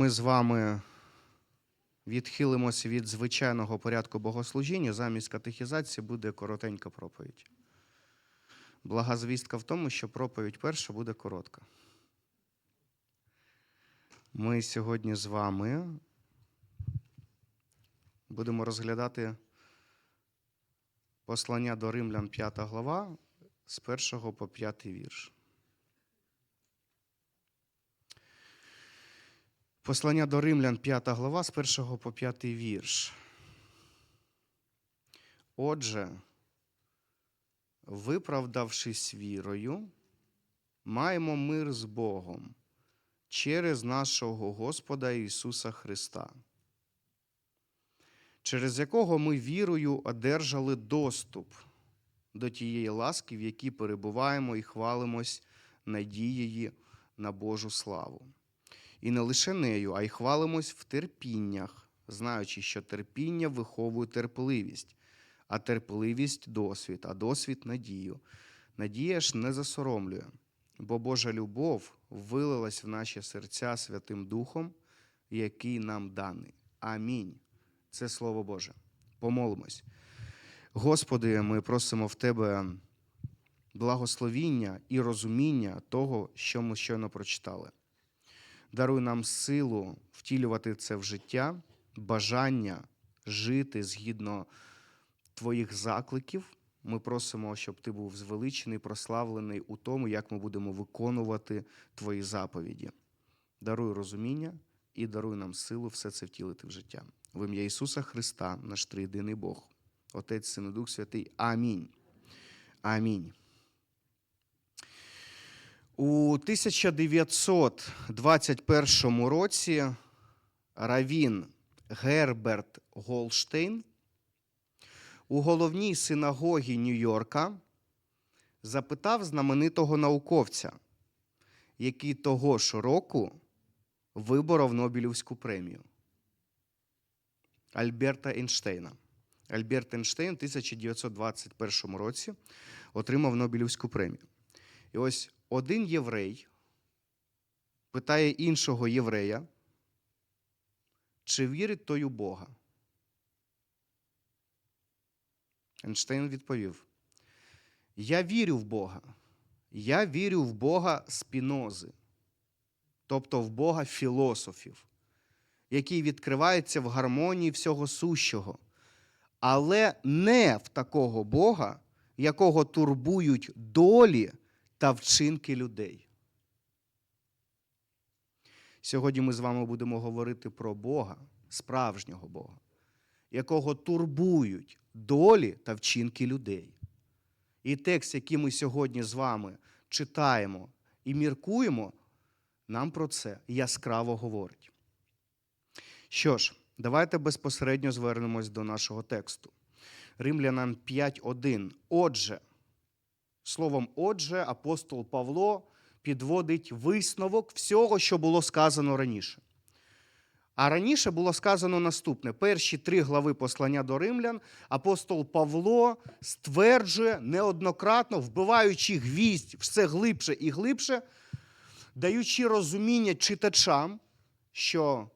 Ми з вами відхилимося від звичайного порядку богослужіння. Замість катехізації буде коротенька проповідь. Блага звістка в тому, що проповідь перша буде коротка. Ми сьогодні з вами будемо розглядати послання до Римлян 5 глава з 1 по 5 вірш. Послання до Римлян, 5 глава, з 1 по 5 вірш. Отже, виправдавшись вірою, маємо мир з Богом через нашого Господа Ісуса Христа, через якого ми вірою одержали доступ до тієї ласки, в якій перебуваємо і хвалимось надією на Божу славу. І не лише нею, а й хвалимось в терпіннях, знаючи, що терпіння виховує терпеливість, а терпеливість досвід, а досвід надію. Надія ж не засоромлює, бо Божа любов вилилась в наші серця Святим Духом, який нам даний. Амінь. Це Слово Боже. Помолимось. Господи, ми просимо в Тебе благословіння і розуміння того, що ми щойно прочитали. Даруй нам силу втілювати це в життя, бажання жити згідно Твоїх закликів. Ми просимо, щоб Ти був звеличений, прославлений у тому, як ми будемо виконувати Твої заповіді. Даруй розуміння і даруй нам силу все це втілити в життя. В ім'я Ісуса Христа, наш триєдиний Бог, Отець, Син і Дух Святий. Амінь. Амінь. У 1921 році Равін Герберт Голштейн у головній синагогі Нью-Йорка запитав знаменитого науковця, який того ж року виборов Нобелівську премію Альберта Ейнштейна. Альберт Ейнштейн в 1921 році отримав Нобелівську премію. І ось один єврей питає іншого єврея, чи вірить той у Бога. Ейнштейн відповів: Я вірю в Бога. Я вірю в Бога спінози, тобто в Бога філософів, який відкривається в гармонії всього сущого, але не в такого Бога, якого турбують долі та вчинки людей. Сьогодні ми з вами будемо говорити про Бога, справжнього Бога, якого турбують долі та вчинки людей. І текст, який ми сьогодні з вами читаємо і міркуємо, нам про це яскраво говорить. Що ж, давайте безпосередньо звернемось до нашого тексту. Римлянам 5.1. Отже, Словом, отже, апостол Павло підводить висновок всього, що було сказано раніше. А раніше було сказано наступне: перші три глави послання до римлян апостол Павло стверджує неоднократно, вбиваючи гвіздь все глибше і глибше, даючи розуміння читачам, що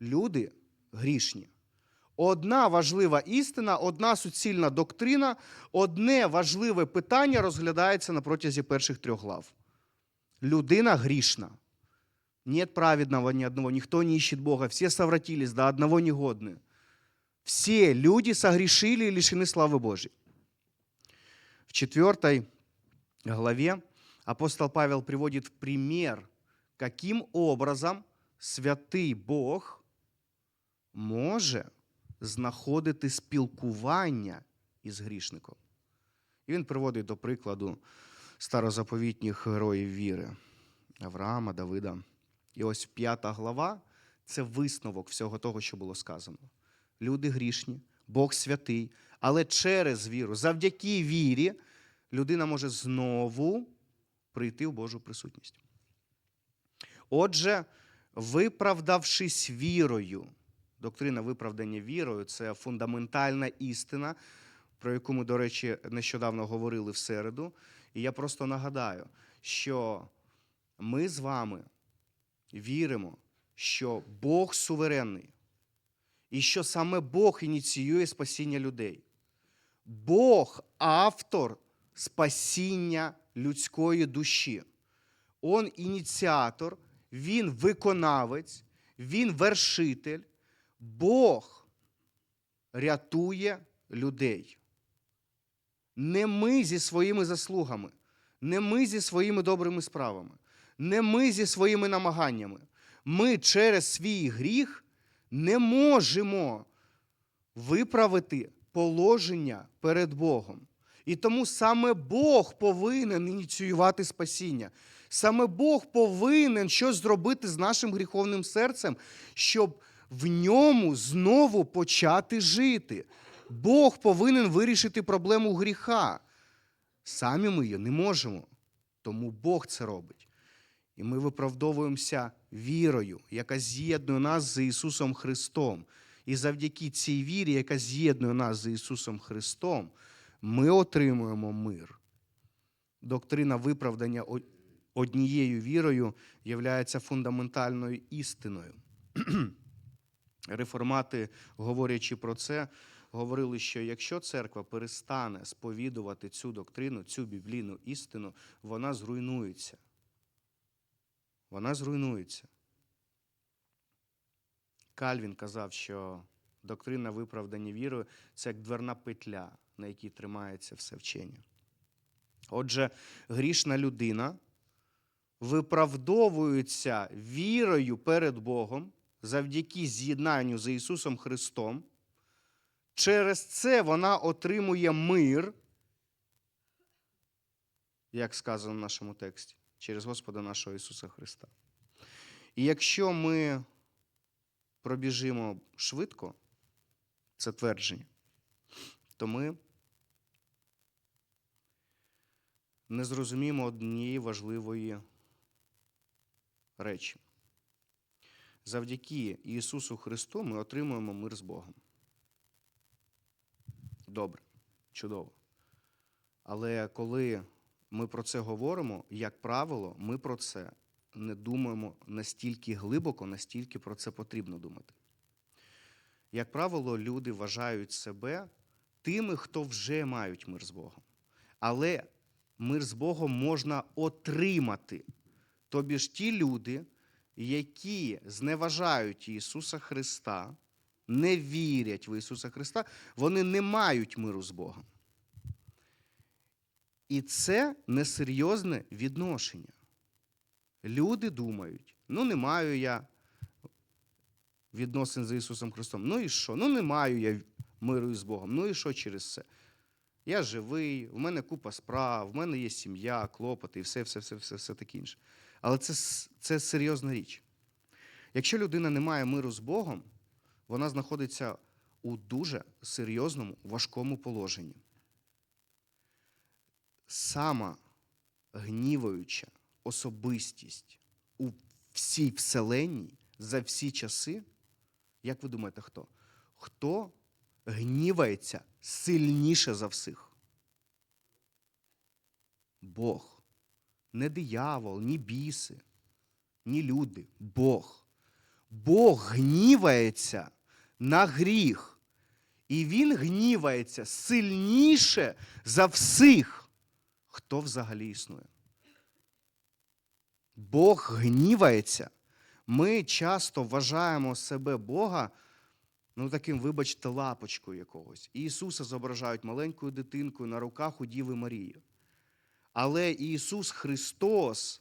люди грішні. Одна важлива істина, одна суцільна доктрина, одне важливе питання розглядається на протязі перших трьох глав. Людина грішна. Нет праведного ни одного, никто не ищет Бога, все совратились, до одного негодны. Все люди согрешили и лишены славы Божьей. В четвертой главе апостол Павел приводит в пример, каким образом святый Бог може знаходити спілкування із грішником. І він приводить до прикладу старозаповітніх героїв віри Авраама, Давида. І ось п'ята глава це висновок всього того, що було сказано. Люди грішні, Бог святий, але через віру, завдяки вірі, людина може знову прийти в Божу присутність. Отже, виправдавшись вірою, доктрина виправдання вірою це фундаментальна істина, про яку ми, до речі, нещодавно говорили в середу. І я просто нагадаю, що ми з вами віримо, що Бог суверенний, і що саме Бог ініціює спасіння людей. Бог автор спасіння людської душі. Он ініціатор, він виконавець, він вершитель. Бог рятує людей. Не ми зі своїми заслугами, не ми зі своїми добрими справами, не ми зі своїми намаганнями. Ми через свій гріх не можемо виправити положення перед Богом. І тому саме Бог повинен ініціювати спасіння. Саме Бог повинен щось зробити з нашим гріховним серцем, щоб в ньому знову почати жити. Бог повинен вирішити проблему гріха. Самі ми її не можемо. Тому Бог це робить. І ми виправдовуємося вірою, яка з'єднує нас з Ісусом Христом. І завдяки цій вірі, яка з'єднує нас з Ісусом Христом, ми отримуємо мир. Доктрина виправдання однією вірою є фундаментальною істиною. Реформати, говорячи про це, говорили, що якщо церква перестане сповідувати цю доктрину, цю біблійну істину, вона зруйнується. Вона зруйнується. Кальвін казав, що доктрина виправдання вірою це як дверна петля, на якій тримається все вчення. Отже, грішна людина виправдовується вірою перед Богом завдяки з'єднанню з Ісусом Христом. Через це вона отримує мир, як сказано в нашому тексті, через Господа нашого Ісуса Христа. І якщо ми пробіжимо швидко це твердження, то ми не зрозуміємо однієї важливої речі. Завдяки Ісусу Христу ми отримуємо мир з Богом. Добре, чудово. Але коли ми про це говоримо, як правило, ми про це не думаємо настільки глибоко, настільки про це потрібно думати. Як правило, люди вважають себе тими, хто вже мають мир з Богом. Але мир з Богом можна отримати. Тобі ж ті люди, які зневажають Ісуса Христа, не вірять в Ісуса Христа, вони не мають миру з Богом. І це несерйозне відношення. Люди думають, ну не маю я відносин з Ісусом Христом. Ну і що? Ну не маю я миру з Богом. Ну і що через це? Я живий, в мене купа справ, в мене є сім'я, клопоти і все, все, все, все, все таке інше. Але це, це серйозна річ. Якщо людина не має миру з Богом, вона знаходиться у дуже серйозному, важкому положенні. Сама гніваюча особистість у всій вселенній за всі часи, як ви думаєте, хто? Хто гнівається сильніше за всіх? Бог. Не диявол, ні біси, ні люди. Бог. Бог гнівається на гріх. І він гнівається сильніше за всіх, хто взагалі існує. Бог гнівається. Ми часто вважаємо себе Бога, ну таким, вибачте, лапочкою якогось. І Ісуса зображають маленькою дитинкою на руках у Діви Марії. Але Ісус Христос,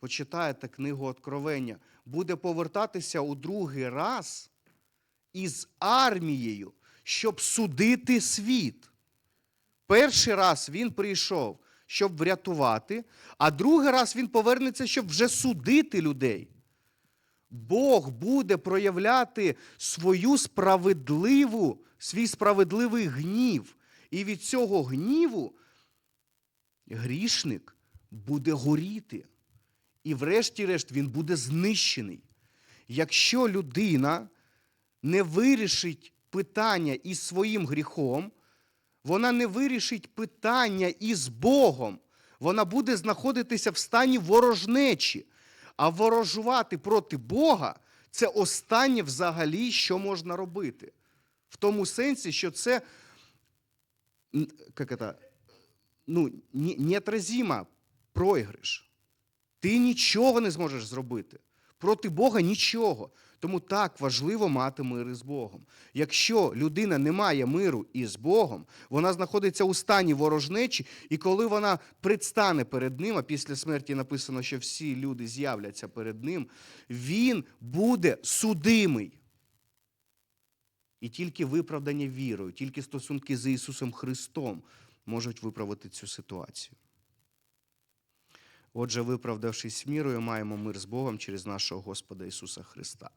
почитаєте книгу Откровення, буде повертатися у другий раз із армією, щоб судити світ. Перший раз він прийшов, щоб врятувати, а другий раз він повернеться, щоб вже судити людей. Бог буде проявляти свою справедливу, свій справедливий гнів. І від цього гніву грішник буде горіти. І врешті-решт він буде знищений. Якщо людина не вирішить питання із своїм гріхом, вона не вирішить питання із Богом. Вона буде знаходитися в стані ворожнечі. А ворожувати проти Бога Це останнє взагалі, що можна робити. В тому сенсі, що це як это, ну, не- неотразима проіграш. Ти нічого не зможеш зробити. Проти Бога нічого. Тому так важливо мати мир із Богом. Якщо людина не має миру із Богом, вона знаходиться у стані ворожнечі, і коли вона предстане перед ним, а після смерті написано, що всі люди з'являться перед ним, він буде судимий. І тільки виправдання вірою, тільки стосунки з Ісусом Христом можуть виправити цю ситуацію. Отже, виправдавшись мірою, маємо мир з Богом через нашого Господа Ісуса Христа.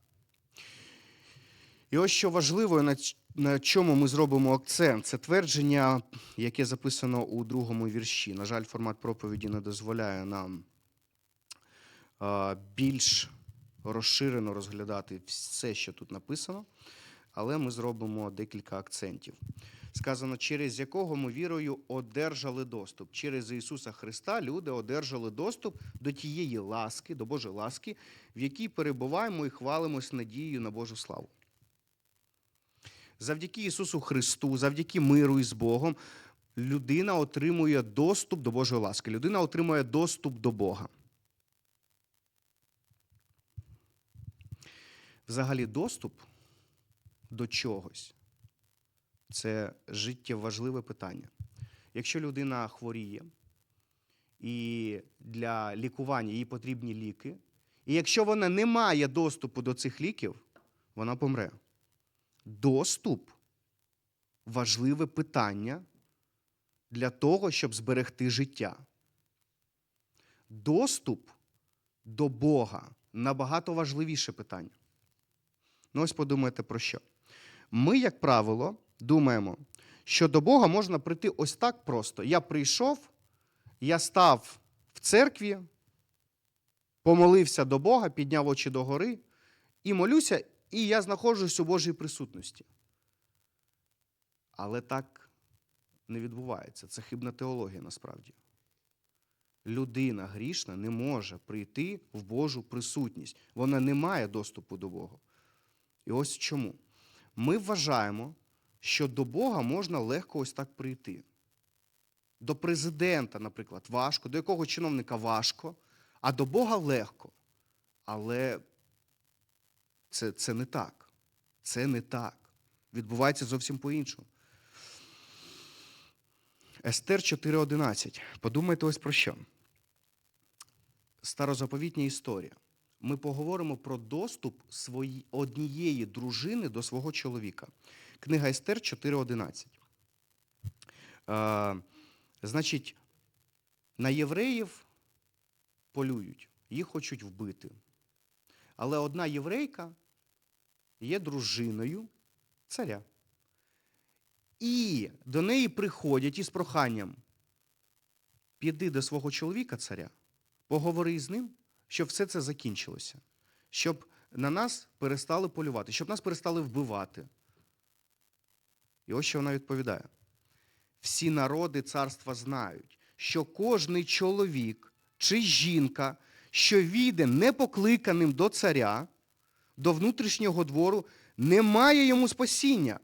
І ось що важливо, на чому ми зробимо акцент, це твердження, яке записано у другому вірші. На жаль, формат проповіді не дозволяє нам більш розширено розглядати все, що тут написано, але ми зробимо декілька акцентів. Сказано, через якого ми вірою одержали доступ. Через Ісуса Христа люди одержали доступ до тієї ласки, до Божої ласки, в якій перебуваємо і хвалимось надією на Божу славу. Завдяки Ісусу Христу, завдяки миру із Богом, людина отримує доступ до Божої ласки. Людина отримує доступ до Бога. Взагалі, доступ до чогось це життєважливе питання. Якщо людина хворіє, і для лікування їй потрібні ліки, і якщо вона не має доступу до цих ліків, вона помре. Доступ важливе питання для того, щоб зберегти життя. Доступ до Бога набагато важливіше питання. Ну, ось подумайте про що. Ми, як правило, думаємо, що до Бога можна прийти ось так просто. Я прийшов, я став в церкві, помолився до Бога, підняв очі догори і молюся, і я знаходжусь у Божій присутності. Але так не відбувається. Це хибна теологія насправді. Людина грішна не може прийти в Божу присутність. Вона не має доступу до Бога. І ось чому. Ми вважаємо, що до Бога можна легко ось так прийти. До президента, наприклад, важко, до якого чиновника важко, а до Бога легко. Але це, це не так. Це не так. Відбувається зовсім по-іншому. Естер 4.11. Подумайте ось про що. Старозаповітня історія. Ми поговоримо про доступ свої, однієї дружини до свого чоловіка. Книга Естер 4.11. Е, значить, на євреїв полюють, їх хочуть вбити. Але одна єврейка є дружиною царя. І до неї приходять із проханням: піди до свого чоловіка, царя, поговори з ним, щоб все це закінчилося, щоб на нас перестали полювати, щоб нас перестали вбивати. І ось що вона відповідає: всі народи царства знають, що кожний чоловік чи жінка, що війде непокликаним до царя, до внутрішнього двору, не має йому спасіння.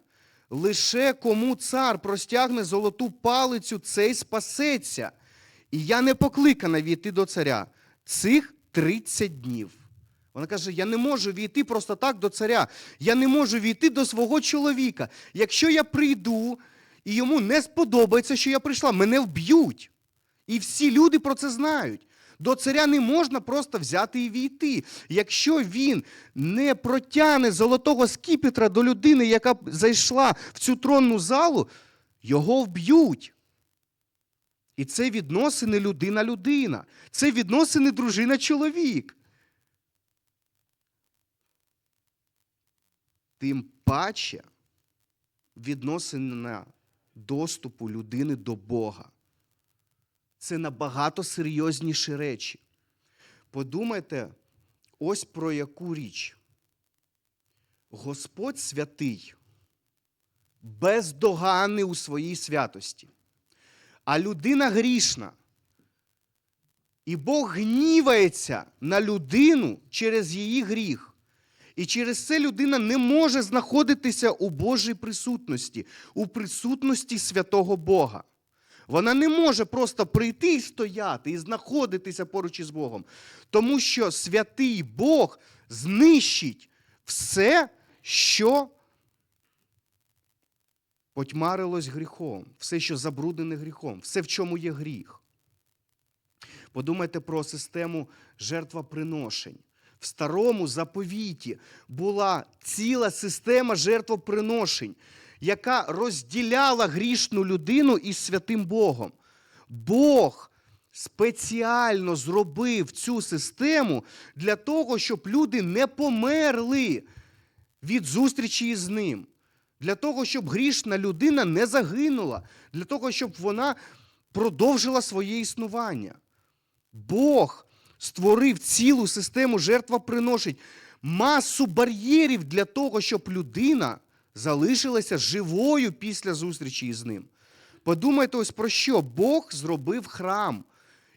Лише кому цар простягне золоту палицю, цей спасеться. І я не покликана війти до царя цих 30 днів. Вона каже: я не можу війти просто так до царя. Я не можу війти до свого чоловіка. Якщо я прийду і йому не сподобається, що я прийшла, мене вб'ють. І всі люди про це знають. До царя не можна просто взяти і війти. Якщо він не протягне золотого скіпетра до людини, яка зайшла в цю тронну залу, його вб'ють. І це відносини людина-людина. Це відносини дружина-чоловік. Тим паче відносина доступу людини до Бога. Це набагато серйозніші речі. Подумайте, ось про яку річ. Господь святий, бездоганний у своїй святості, а людина грішна. І Бог гнівається на людину через її гріх. І через це людина не може знаходитися у Божій присутності, у присутності святого Бога. Вона не може просто прийти і стояти і знаходитися поруч із Богом, тому що святий Бог знищить все, що потьмарилось гріхом, все, що забруднене гріхом, все, в чому є гріх. Подумайте про систему жертвоприношень. В старому заповіті була ціла система жертвоприношень, яка розділяла грішну людину із святим Богом. Бог спеціально зробив цю систему для того, щоб люди не померли від зустрічі із ним. Для того, щоб грішна людина не загинула, для того, щоб вона продовжила своє існування. Бог створив цілу систему жертвоприношень, масу бар'єрів для того, щоб людина залишилася живою після зустрічі із ним. Подумайте ось про що? Бог зробив храм.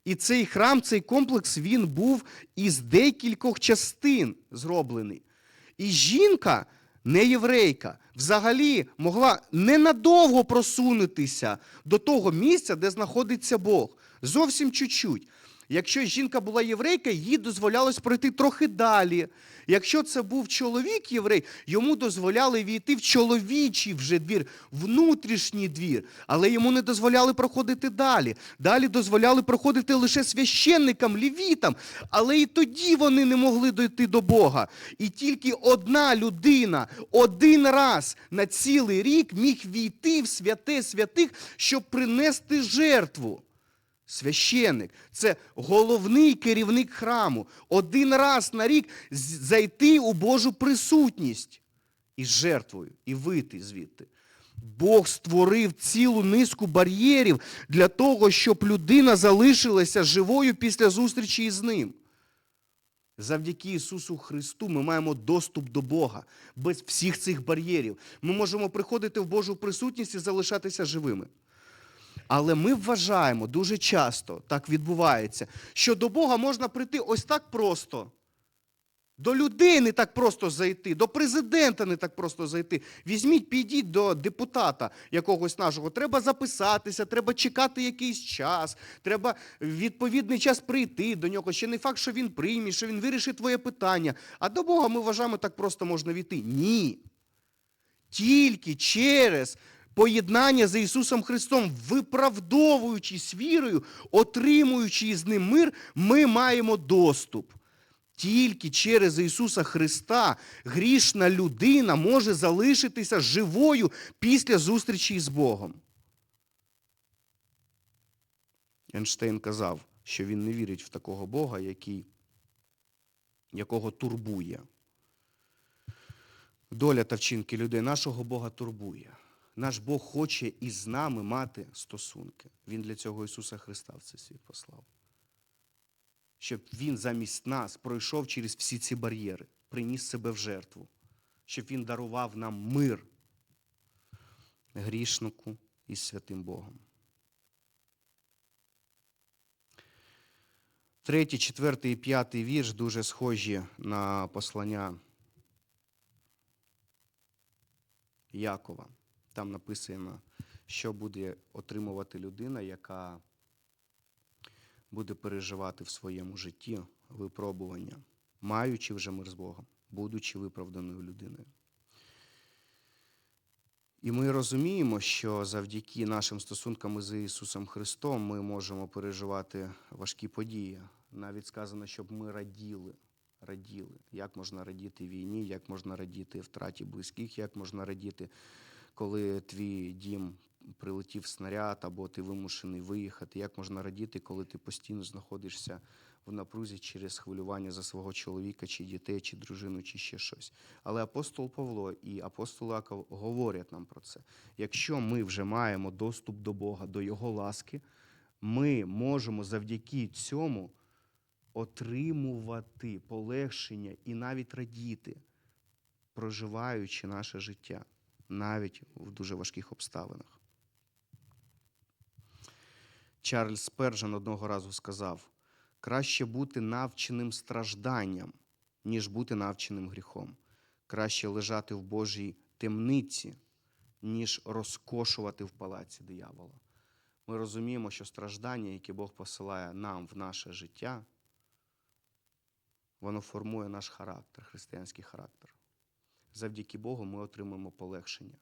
І цей храм, цей комплекс, він був із декількох частин зроблений. І жінка, не єврейка, взагалі могла ненадовго просунутися до того місця, де знаходиться Бог. Зовсім чуть-чуть. Якщо жінка була єврейка, їй дозволялось пройти трохи далі. Якщо це був чоловік єврей, йому дозволяли війти в чоловічий вже двір, внутрішній двір, але йому не дозволяли проходити далі. Далі дозволяли проходити лише священникам, лівітам, але і тоді вони не могли дойти до Бога. І тільки одна людина один раз на цілий рік міг війти в святе святих, щоб принести жертву. Священник це головний керівник храму. Один раз на рік зайти у Божу присутність із жертвою і вийти звідти. Бог створив цілу низку бар'єрів для того, щоб людина залишилася живою після зустрічі із ним. Завдяки Ісусу Христу ми маємо доступ до Бога без всіх цих бар'єрів. Ми можемо приходити в Божу присутність і залишатися живими. Але ми вважаємо дуже часто так відбувається, що до Бога можна прийти ось так просто. До людей не так просто зайти, до президента не так просто зайти. Візьміть, підіть до депутата якогось нашого. Треба записатися, треба чекати якийсь час, треба відповідний час прийти до нього. Ще не факт, що він прийме, що він вирішить твоє питання. А до Бога ми вважаємо, так просто можна війти. Ні. Тільки через поєднання з Ісусом Христом, виправдовуючись вірою, отримуючи із ним мир, ми маємо доступ. Тільки через Ісуса Христа грішна людина може залишитися живою після зустрічі з Богом. Ейнштейн казав, що він не вірить в такого Бога, який, якого турбує. Доля та вчинки людей нашого Бога турбує. Наш Бог хоче із нами мати стосунки. Він для цього Ісуса Христа в цей світ послав. Щоб Він замість нас пройшов через всі ці бар'єри, приніс себе в жертву, щоб Він дарував нам мир грішнику із святим Богом. Третій, четвертий і п'ятий вірш дуже схожі на послання Якова. Там написано, що буде отримувати людина, яка буде переживати в своєму житті випробування, маючи вже мир з Богом, будучи виправданою людиною. І ми розуміємо, що завдяки нашим стосункам з Ісусом Христом ми можемо переживати важкі події. Навіть сказано, щоб ми раділи. Раділи. Як можна радіти війні, як можна радіти втраті близьких, як можна радіти, коли твій дім прилетів снаряд, або ти вимушений виїхати, як можна радіти, коли ти постійно знаходишся в напрузі через хвилювання за свого чоловіка, чи дітей, чи дружину, чи ще щось. Але апостол Павло і апостол Яков говорять нам про це. Якщо ми вже маємо доступ до Бога, до Його ласки, ми можемо завдяки цьому отримувати полегшення і навіть радіти, проживаючи наше життя, навіть в дуже важких обставинах. Чарльз Спержен одного разу сказав: краще бути навченим стражданням, ніж бути навченим гріхом. краще лежати в Божій темниці, ніж розкошувати в палаці диявола. Ми розуміємо, що страждання, які Бог посилає нам в наше життя, воно формує наш характер, християнський характер. Завдяки Богу ми отримуємо полегшення.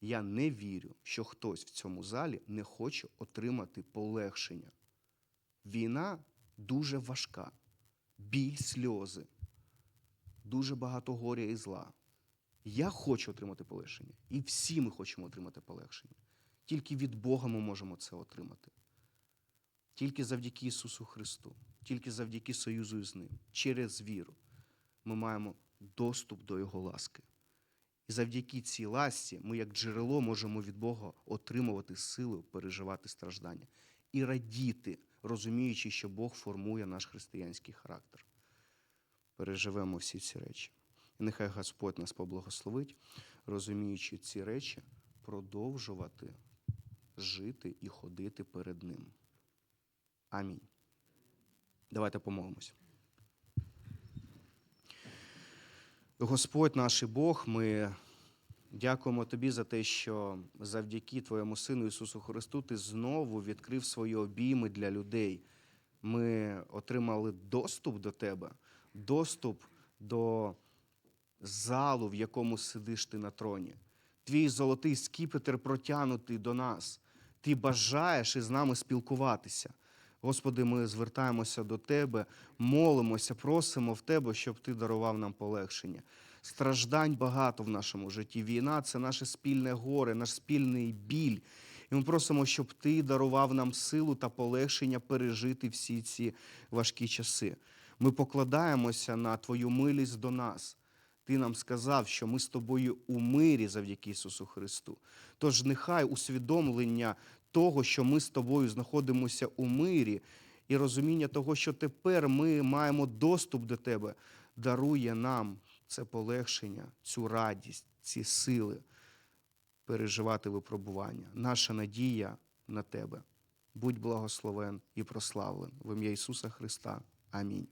Я не вірю, що хтось в цьому залі не хоче отримати полегшення. Війна дуже важка, біль, сльози, дуже багато горя і зла. Я хочу отримати полегшення. І всі ми хочемо отримати полегшення. Тільки від Бога ми можемо це отримати. Тільки завдяки Ісусу Христу, тільки завдяки союзу з Ним, через віру, ми маємо доступ до Його ласки. І завдяки цій ласці ми, як джерело, можемо від Бога отримувати силу переживати страждання і радіти, розуміючи, що Бог формує наш християнський характер. Переживемо всі ці речі. І нехай Господь нас поблагословить, розуміючи ці речі, продовжувати жити і ходити перед Ним. Амінь. Давайте помолимось. Господь наш і Бог, ми дякуємо Тобі за те, що завдяки Твоєму Сину Ісусу Христу Ти знову відкрив свої обійми для людей. Ми отримали доступ до Тебе, доступ до залу, в якому сидиш ти на троні. Твій золотий скіпетр протягнутий до нас. Ти бажаєш із нами спілкуватися. Господи, ми звертаємося до Тебе, молимося, просимо в Тебе, щоб Ти дарував нам полегшення. Страждань багато в нашому житті. Війна це наше спільне горе, наш спільний біль. І ми просимо, щоб Ти дарував нам силу та полегшення пережити всі ці важкі часи. Ми покладаємося на Твою милість до нас. Ти нам сказав, що ми з тобою у мирі завдяки Ісусу Христу. Тож нехай усвідомлення того, що ми з тобою знаходимося у мирі, і розуміння того, що тепер ми маємо доступ до тебе, дарує нам це полегшення, цю радість, ці сили переживати випробування. Наша надія на тебе. Будь благословен і прославлен в ім'я Ісуса Христа. Амінь.